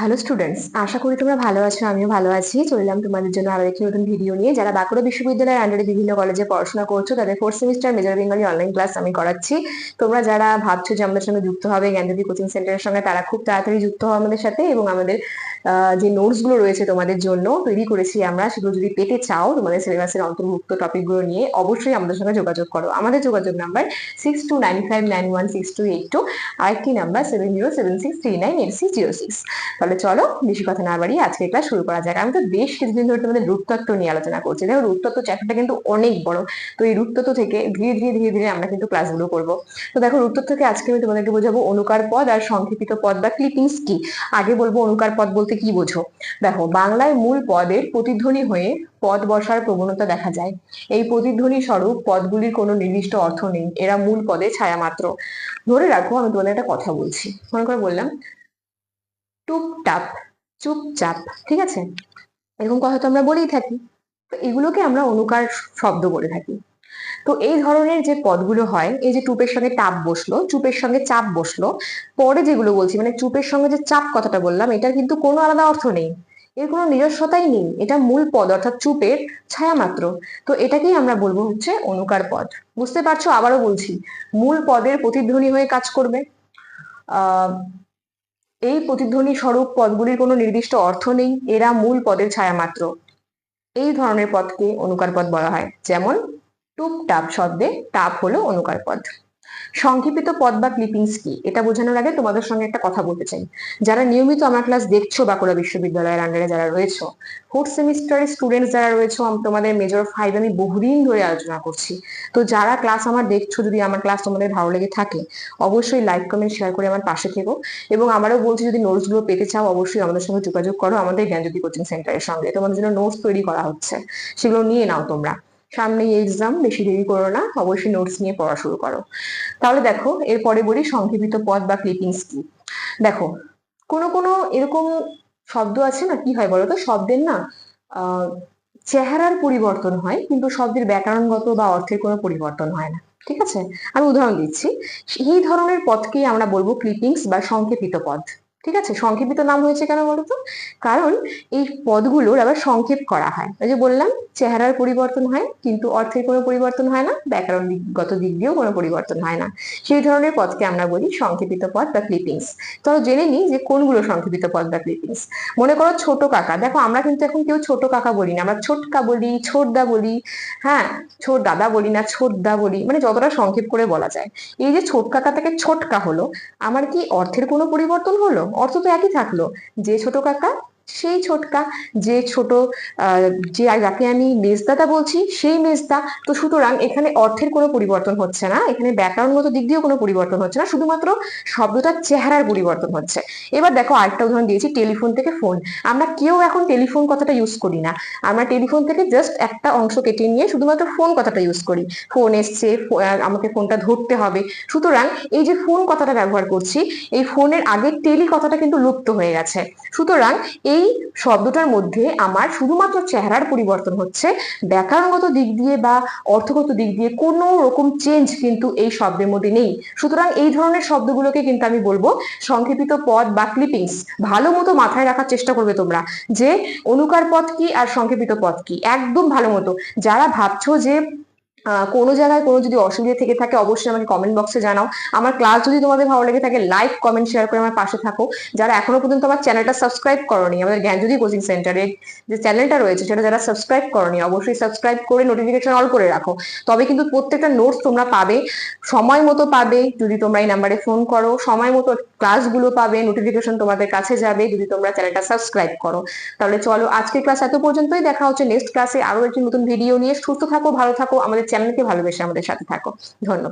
Hello students আশা করি তোমরা ভালো আছো, আমিও ভালো আছি। চললাম তোমাদের জন্য আরও একটি নতুন ভিডিও নিয়ে। যারা বাঁকুড়া বিশ্ববিদ্যালয়ের আন্ডারে বিভিন্ন কলেজে পড়াশোনা করছ, তাদের fourth semester major Bengali online class আমি করাচ্ছি। তোমরা যারা ভাবছ যে আমাদের সঙ্গে যুক্ত হবে জ্ঞানজ্যোতি কোচিং সেন্টারের সঙ্গে, তারা খুব তাড়াতাড়ি যুক্ত হবে আমাদের সাথে এবং আমাদের যে নোটসগুলো রয়েছে তোমাদের জন্য তৈরি করেছি আমরা, সেগুলো যদি পেতে চাও তোমাদের সিলেবাসের অন্তর্ভুক্ত টপিকগুলো নিয়ে, অবশ্যই আমাদের সঙ্গে যোগাযোগ করো। আমাদের যোগাযোগ number six two nine five nine one six two eight two number seven zero seven six three nine eight six zero six তাহলে চলো বেশি কথা না বাড়িয়ে আজকে শুরু করা যাক। আমি তো বেশ কিছুদিন ধরে তোমাদের রূপতত্ত্ব নিয়ে আলোচনা করছি। দেখো রূপতত্ত্ব চ্যাপ্টারটা কিন্তু অনেক বড়। তো এই রূপতত্ত্ব থেকে ধীরে ধীরে ধীরে ধীরে আমরা কিন্তু ক্লাসগুলো করব। তো দেখো রূপতত্ত্ব থেকে আজকে আমি তোমাদেরকে বোঝাবো অনুকার পদ আর সংক্ষেপিত পদ বা ক্লিপিংস কি। আগে বলব অনুকার পদ বলতে কি বোঝো? দেখো, বাংলায় মূল পদের প্রতিধ্বনি হয়ে পদ বসার প্রবণতা দেখা যায়। এই প্রতিধ্বনি স্বরূপ পদগুলির কোনো নির্দিষ্ট অর্থ নেই। এরা মূল পদে ছায়া মাত্র ধরে রাখো, আমি তোমাদের একটা কথা বলছি। মনে করে বললাম, টুপটাপ, চুপচাপ, ঠিক আছে? এরকম কথা তো আমরা বলেই থাকি। এগুলোকে আমরা অনুকার শব্দ বলে থাকি। তো এই ধরনের যে পদগুলো হয়, এই যে টুপের সঙ্গে টাপ বসল, চুপের সঙ্গে চাপ বসল, পরে যেগুলো বলছি মানে চুপের সঙ্গে যে চাপ কথাটা বললাম, এটার কিন্তু কোনো আলাদা অর্থ নেই। এর কোনো নিজস্বতাই নেই। এটা মূল পদ, অর্থাৎ চুপের ছায়া মাত্র। তো এটাকেই আমরা বলব হচ্ছে অনুকার পদ। বুঝতে পারছ? আবারও বলছি, মূল পদের প্রতিধ্বনি হয়ে কাজ করবে। এই প্রতিধ্বনি স্বরূপ পদগুলির কোনো নির্দিষ্ট অর্থ নেই। এরা মূল পদের ছায়া মাত্র। এই ধরনের পদকে অনুকার পদ বলা হয়। যেমন টুপ টাপ শব্দে টাপ হলো অনুকার পদ। সংক্ষেপিত পদ বা ক্লিপিংস কি? এটা বোঝানোর আগে তোমাদের সঙ্গে একটা কথা বলতে চাই। যারা নিয়মিত আমার ক্লাস দেখছ বাঁকুড়া বিশ্ববিদ্যালয়ের আন্ডারে যারা রয়েছো ফোর্থ সেমিস্টারের স্টুডেন্টস যারা রয়েছো তোমাদের মেজর ফাইভ আমি বহুদিন ধরে আলোচনা করছি। তো যারা ক্লাস আমার দেখছ, যদি আমার ক্লাস তোমাদের ভালো লেগে থাকে, অবশ্যই লাইক কমেন্ট শেয়ার করে আমার পাশে থেকো। এবং আমারও বলছি, যদি নোটসগুলো পেতে চাও, অবশ্যই আমাদের সঙ্গে যোগাযোগ করো, আমাদের জ্ঞানজ্যোতি কোচিং সেন্টারের সঙ্গে। তোমাদের জন্য নোটস তৈরি করা হচ্ছে। সেগুলো নিয়ে নাও তোমরা। সামনেই এক্সাম বেশি দেরি করো না, অবশ্যই নোটস নিয়ে পড়া শুরু করো। তাহলে দেখো এরপরে বলি সংক্ষেপিত পদ বা ক্লিপিংস কি। দেখো, কোনো কোনো এরকম শব্দ আছে না, কি হয় বলতো? শব্দের না চেহারার পরিবর্তন হয়, কিন্তু শব্দের ব্যাকরণগত বা অর্থের কোনো পরিবর্তন হয় না। ঠিক আছে? আমি উদাহরণ দিচ্ছি। এই ধরনের পদকেই আমরা বলব ক্লিপিংস বা সংক্ষেপিত পদ ঠিক আছে? সংক্ষেপিত নাম হয়েছে কেন বলতো? কারণ এই পদগুলোর আবার সংক্ষেপ করা হয়। ওই যে বললাম, চেহারার পরিবর্তন হয়, কিন্তু অর্থের কোনো পরিবর্তন হয় না, ব্যাকরণ দিকগত দিক দিয়েও কোনো পরিবর্তন হয় না। সেই ধরনের পদকে আমরা বলি সংক্ষেপিত পদ বা ক্লিপিংস তো জেনে নিই যে কোনগুলো সংক্ষেপিত পদ বা ক্লিপিংস মনে করো ছোট কাকা। দেখো, আমরা কিন্তু এখন কেউ ছোট কাকা বলি না, আমরা ছোটকা বলি, ছোটদা বলি হ্যাঁ ছোট দাদা বলি না, ছোটদা বলি মানে যতটা সংক্ষেপ করে বলা যায়। এই যে ছোট কাকা থেকে ছোটকা হলো, আমার কি অর্থের কোনো পরিবর্তন হলো? অর্থ তো একই থাকল। যে ছোট কাকা সেই ছোটকা, যে ছোট যে যাকে আমি মেজদাদা বলছি, সেই মেজদা, তো সুতরাং এখানে অর্থের কোনো পরিবর্তন হচ্ছে না, এখানে ব্যাকরণগত দিক দিয়েও কোনো পরিবর্তন হচ্ছে না, শুধুমাত্র শব্দটার চেহারার পরিবর্তন হচ্ছে। এবার দেখো আরেকটা উদাহরণ দিয়েছি, টেলিফোন থেকে ফোন। আমরা কেউ এখন টেলিফোন কথাটা ইউজ করি না। আমরা টেলিফোন থেকে জাস্ট একটা অংশ কেটে নিয়ে শুধুমাত্র ফোন কথাটা ইউজ করি। ফোন এসছে আমাকে ফোনটা ধরতে হবে। সুতরাং এই যে ফোন কথাটা ব্যবহার করছি, এই ফোনের আগে টেলি কথাটা কিন্তু লুপ্ত হয়ে গেছে। সুতরাং এই এই শব্দটার মধ্যে আমার শুধুমাত্র চেহারার পরিবর্তন হচ্ছে, ব্যাকরণগত দিক দিয়ে বা অর্থগত দিক দিয়ে কোনো রকম চেঞ্জ কিন্তু এই শব্দের মধ্যে নেই। সুতরাং এই ধরনের শব্দগুলোকে কিন্তু আমি বলব সংক্ষেপিত পদ বা ক্লিপিংস ভালো মতো মাথায় রাখার চেষ্টা করবে তোমরা যে, অনুকার পদ কি আর সংক্ষেপিত পদ কি, একদম ভালো মতো। যারা ভাবছ যে কোনো জায়গায় কোনো যদি অসুবিধা থেকে থাকে, অবশ্যই আমাকে কমেন্ট বক্সে জানাও। আমার ক্লাস যদি তোমাদের ভালো লেগে থাকে লাইক কমেন্ট শেয়ার করে আমার পাশে থাকো। যারা এখনও পর্যন্ত আমার চ্যানেলটা সাবস্ক্রাইব করনি, আমাদের জ্ঞানজ্যোতি কোচিং সেন্টারের যে চ্যানেলটা রয়েছে, সেটা যারা সাবস্ক্রাইব করনি, অবশ্যই সাবস্ক্রাইব করে নোটিফিকেশন অল করে রাখো। তবে কিন্তু প্রত্যেকটা নোটস তোমরা পাবে, সময় মতো পাবে। যদি তোমরা এই নাম্বারে ফোন করো, সময় মতো ক্লাসগুলো পাবে নোটিফিকেশন তোমাদের কাছে যাবে, যদি তোমরা চ্যানেলটা সাবস্ক্রাইব করো। তাহলে চলো আজকে ক্লাস এত পর্যন্তই, দেখা হচ্ছে নেক্সট ক্লাসে আরও একটি নতুন ভিডিও নিয়ে। সুস্থ থাকো, ভালো থাকো, আমাদের চ্যানেলকে ভালোবেসে আমাদের সাথে থাকো। ধন্যবাদ।